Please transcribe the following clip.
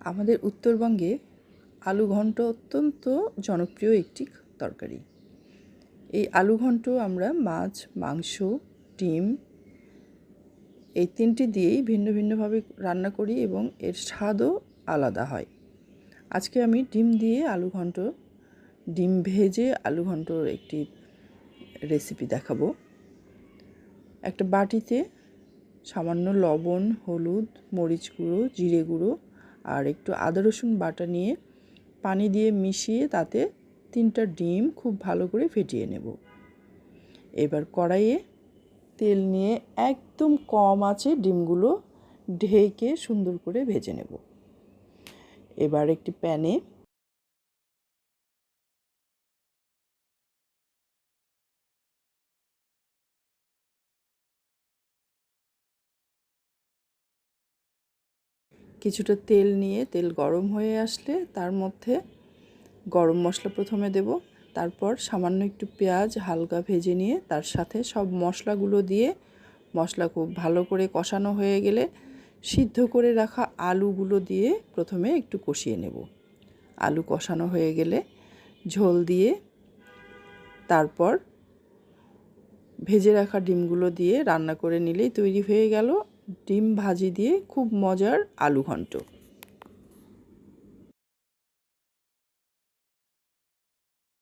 আমাদের উত্তরবঙ্গে আলু ঘন্ট অত্যন্ত জনপ্রিয় একটি তরকারি। এই আলু ঘন্ট আমরা মাছ, মাংস, ডিম এই তিনটি দিয়েই ভিন্ন ভিন্নভাবে রান্না করি এবং এর স্বাদও আলাদা হয়। আজকে আমি ডিম দিয়ে আলু ঘন্ট, ডিম ভেজে আলু ঘন্টর একটি রেসিপি দেখাবো। একটা বাটিতে সামান্য লবণ, হলুদ, মরিচ গুঁড়ো, জিরে গুঁড়ো আর একটু আদা, রসুন বাটা নিয়ে পানি দিয়ে মিশিয়ে তাতে তিনটা ডিম খুব ভালো করে ফেটিয়ে নেব। এবার কড়াইয়ে তেল নিয়ে একদম কম আছে ডিমগুলো ঢেকে সুন্দর করে ভেজে নেব। এবার একটি প্যানে কিছুটা তেল নিয়ে, তেল গরম হয়ে আসলে তার মধ্যে গরম মশলা প্রথমে দেব। তারপর সামান্য একটু পেঁয়াজ হালকা ভেজে নিয়ে তার সাথে সব মশলাগুলো দিয়ে মশলা খুব ভালো করে কষানো হয়ে গেলে সিদ্ধ করে রাখা আলুগুলো দিয়ে প্রথমে একটু কষিয়ে নেব। আলু কষানো হয়ে গেলে ঝোল দিয়ে তারপর ভেজে রাখা ডিমগুলো দিয়ে রান্না করে নিলেই তৈরি হয়ে গেল। ডিম ভাজি দিয়ে খুব মজার আলু ঘন্ট।